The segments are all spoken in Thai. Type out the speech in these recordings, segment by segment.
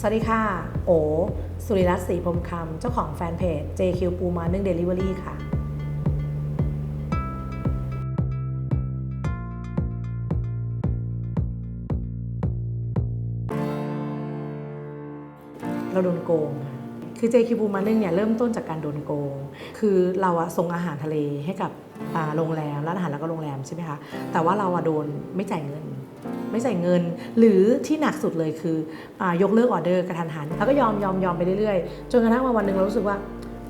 สวัสดีค่ะ โอ สุริรัตน์ศรีพรมคำ เจ้าของแฟนเพจ JQ ปูมานึ่งเดลิเวอรี่ค่ะ เราโดนโกงค่ะ คือ JQ ปูมานึ่งเนี่ยเริ่มต้นจากการโดนโกง คือเราอะส่งอาหารทะเลให้กับ โรงแรมร้านอาหารแล้วก็โรงแรมใช่ไหมคะแต่ว่าเราอะโดนไม่จ่ายเงิน ไม่จ่ายเงิน หรือที่หนักสุดเลยคืออยกเลิกออเดอร์กระทันหันแล้วก็ยอมยอมยอมไปเรื่อยๆ จนกระทั่งมาวันหนึ่งเรารู้สึกว่า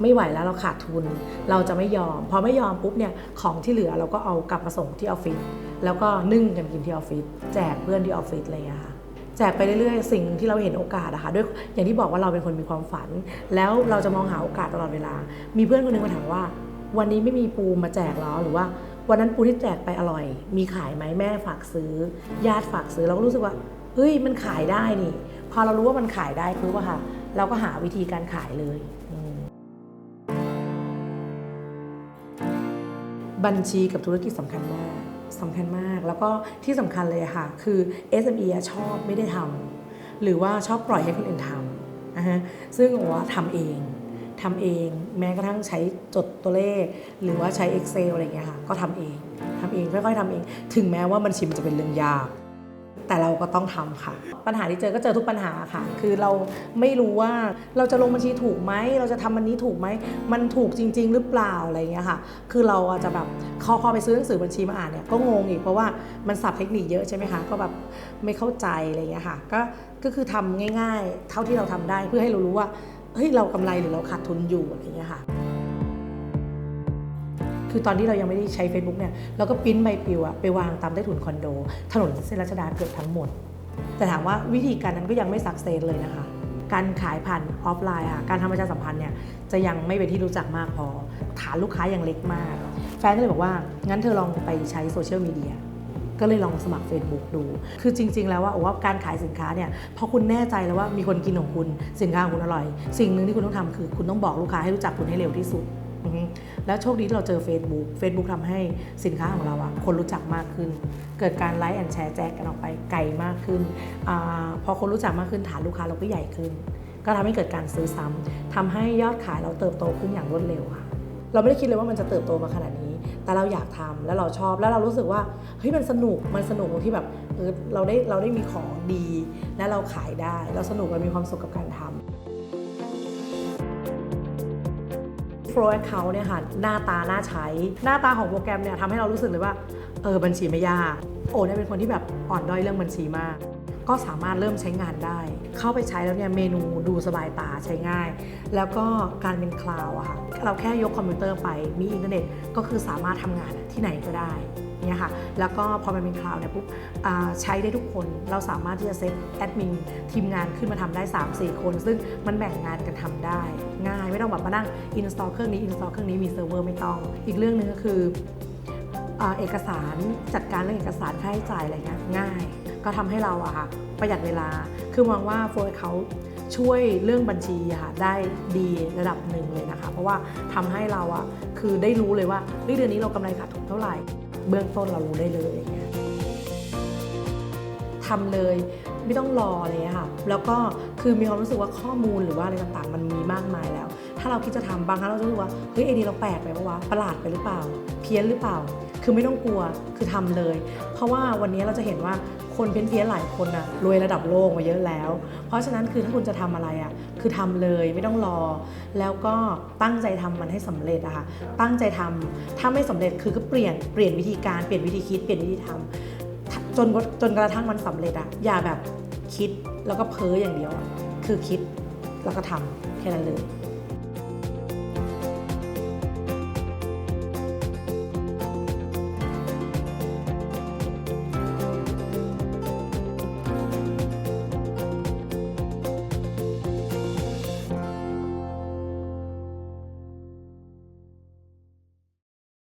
ไม่ไหวแล้วเราขาดทุน เราจะไม่ยอม พอไม่ยอมปุ๊บเนี่ยของที่เหลือเราก็เอากลับมาส่งที่ออฟฟิศแล้วก็นึ่งกันกินที่ออฟฟิศแจกเพื่อนที่ออฟฟิศอะไรอย่างเงี้ยค่ะแจกไปเรื่อยๆ สิ่งที่เราเห็นโอกาสอะค่ะด้วยอย่างที่บอกว่าเราเป็นคนมีความฝัน แล้วเราจะมองหาโอกาสตลอดเวลา มีเพื่อนคนหนึงมาถามว่า วันนี้ไม่มีปูมาแจกหรอหรือว่าวันนั้นปูที่แจกไปอร่อย มีขายไหมแม่ฝากซื้อ ญาติฝากซื้อเราก็รู้สึกว่าเฮ้ยมันขายได้นี่ พอเรารู้ว่ามันขายได้ปุ๊บอะค่ะ เราก็หาวิธีการขายเลยบัญชีกับธุรกิจสำคัญมากสำคัญมาก แล้วก็ที่สำคัญเลยค่ะ คือ SME อะชอบไม่ได้ทำหรือว่าชอบปล่อยให้คนอื่นทำนะฮะซึ่งว่าทำเอง ทำเอง แม้กระทั่งใช้จดตัวเลข หรือว่าใช้ Excel อะไรเงี้ยค่ะก็ทำเองทำเองค่อยๆทำเอง ถึงแม้ว่าบัญชีมันจะเป็นเรื่องยากแต่เราก็ต้องทำค่ะ ปัญหาที่เจอก็เจอทุกปัญหาค่ะ คือเราไม่รู้ว่าเราจะลงบัญชีถูกไหม เราจะทำอันนี้ถูกไหม มันถูกจริง ๆ หรือเปล่าอะไรเงี้ยค่ะ คือเราอาจจะแบบพอพอไปซื้อหนังสือบัญชีมาอ่านเนี่ยก็งงอีกเพราะว่ามันสับเทคนิคเยอะใช่ไหมคะก็แบบไม่เข้าใจอะไรเงี้ยค่ะก็ก็คือทำง่าย ๆ เท่าที่เราทำได้เพื่อให้เรารู้ว่า เฮ้ยเรากำไรหรือเราขาดทุนอยู่อะไรอย่างเงี้ยค่ะ คือตอนที่เรายังไม่ได้ใช้ Facebook เนี่ยเราก็ปริ้นใบปลิวอะไปวางตามใต้ถุนคอนโด ถนนเส้นรัชดาเกือบทั้งหมด แต่ถามว่าวิธีการนั้นก็ยังไม่สักเซสเลยนะคะ การขายผ่านออฟไลน์อะการทำประชาสัมพันธ์เนี่ยจะยังไม่เป็นที่รู้จักมากพอ ฐานลูกค้ายังเล็กมาก แฟนก็เลยบอกว่างั้นเธอลองไปใช้โซเชียลมีเดีย ก็เลยลองสมัคร Facebook ดู คือจริง ๆ แล้วว่าโอ้ว่าการขายสินค้าเนี่ยพอคุณแน่ใจแล้วว่ามีคนกินของคุณสินค้าของคุณอร่อย สิ่งหนึ่งที่คุณต้องทำคือ คุณต้องบอกลูกค้าให้รู้จักคุณให้เร็วที่สุด แล้วโชคดีที่เราเจอ Facebook Facebook ทำให้สินค้าของเราอะคนรู้จักมากขึ้น เกิดการไลค์แอนแชร์แจกกันออกไปไกลมากขึ้นอพอคนรู้จักมากขึ้นฐานลูกค้าเราก็ใหญ่ขึ้น ก็ทำให้เกิดการซื้อซ้ำทำให้ยอดขายเราเติบโตขึ้นอย่างรวดเร็วค่ะ เราไม่ได้คิดเลยว่ามันจะเติบโตมาขนาดนี้ แต่เราอยากทำแล้วเราชอบแล้วเรารู้สึกว่าเฮ้ยมันสนุกมันสนุกตรงที่แบบเออเราได้เราได้มีของดี และเราขายได้ เราสนุกเรามีความสุขกับการทำ Flow Account เนี่ยค่ะหน้าตาน่าใช้ หน้าตาของโปรแกรมเนี่ยทำให้เรารู้สึกเลยว่าเออบัญชีไม่ยาก โอ้เนี่ยเป็นคนที่แบบอ่อนด้อยเรื่องบัญชีมาก ก็สามารถเริ่มใช้งานได้ เข้าไปใช้แล้วเนี่ยเมนูดูสบายตาใช้ง่าย แล้วก็การเป็นคลาวด์อะค่ะเราแค่ยกคอมพิวเตอร์ไปมีอินเทอร์เน็ตก็คือสามารถทำงานที่ไหนก็ได้เนี่ยค่ะแล้วก็พอมันเป็นคลาวด์เนี่ยปุ๊บใช้ได้ทุกคนเราสามารถที่จะเซตแอดมินทีมงานขึ้นมาทำได้ 3-4 คน ซึ่งมันแบ่งงานกันทำได้ ง่ายไม่ต้องแบบมานั่งอินสตอลเครื่องนี้อินสตอลเครื่องนี้มีเซิร์ฟเวอร์ไม่ต้อง อีกเรื่องหนึงก็คืออเอกสารจัดการเรื่องเอกสารค่าใช้จ่ายอะไรเงี้ยง่าย ก็ทำให้เราอะค่ะประหยัดเวลา คือมองว่าโฟร์เขาช่วยเรื่องบัญชีค่ะได้ดีระดับหนึ่งเลยนะคะ เพราะว่าทำให้เราอะคือได้รู้เลยว่าเฮ้ยเดือนนี้เรากำไรขาดทุนเท่าไหร่ เบื้องต้นเรารู้ได้เลยอย่างเงี้ยทำเลยไม่ต้องรอเลยอะค่ะ แล้วก็คือมีความรู้สึกว่าข้อมูลหรือว่าอะไรต่างๆ มันมีมากมายแล้ว ถ้าเราคิดจะทำบางครั้งเราจะรู้ว่าเฮ้ยไอเดียเราแปลกไปปะวะประหลาดไปหรือเปล่า เพี้ยนหรือเปล่า คือไม่ต้องกลัวคือทำเลย เพราะว่าวันนี้เราจะเห็นว่าคนเพี้ยนๆหลายคนอะรวยระดับโลกมาเยอะแล้ว เพราะฉะนั้นคือถ้าคุณจะทำอะไรอะคือทำเลยไม่ต้องรอ แล้วก็ตั้งใจทำมันให้สำเร็จอะค่ะตั้งใจทำถ้าไม่สำเร็จคือก็เปลี่ยนเปลี่ยนวิธีการเปลี่ยนวิธีคิดเปลี่ยนวิธีทำจนจนกระทั่งมันสำเร็จอะอย่าแบบคิดแล้วก็เพ้ออย่างเดียวอะคือคิดแล้วก็ทำแค่นั้นเลย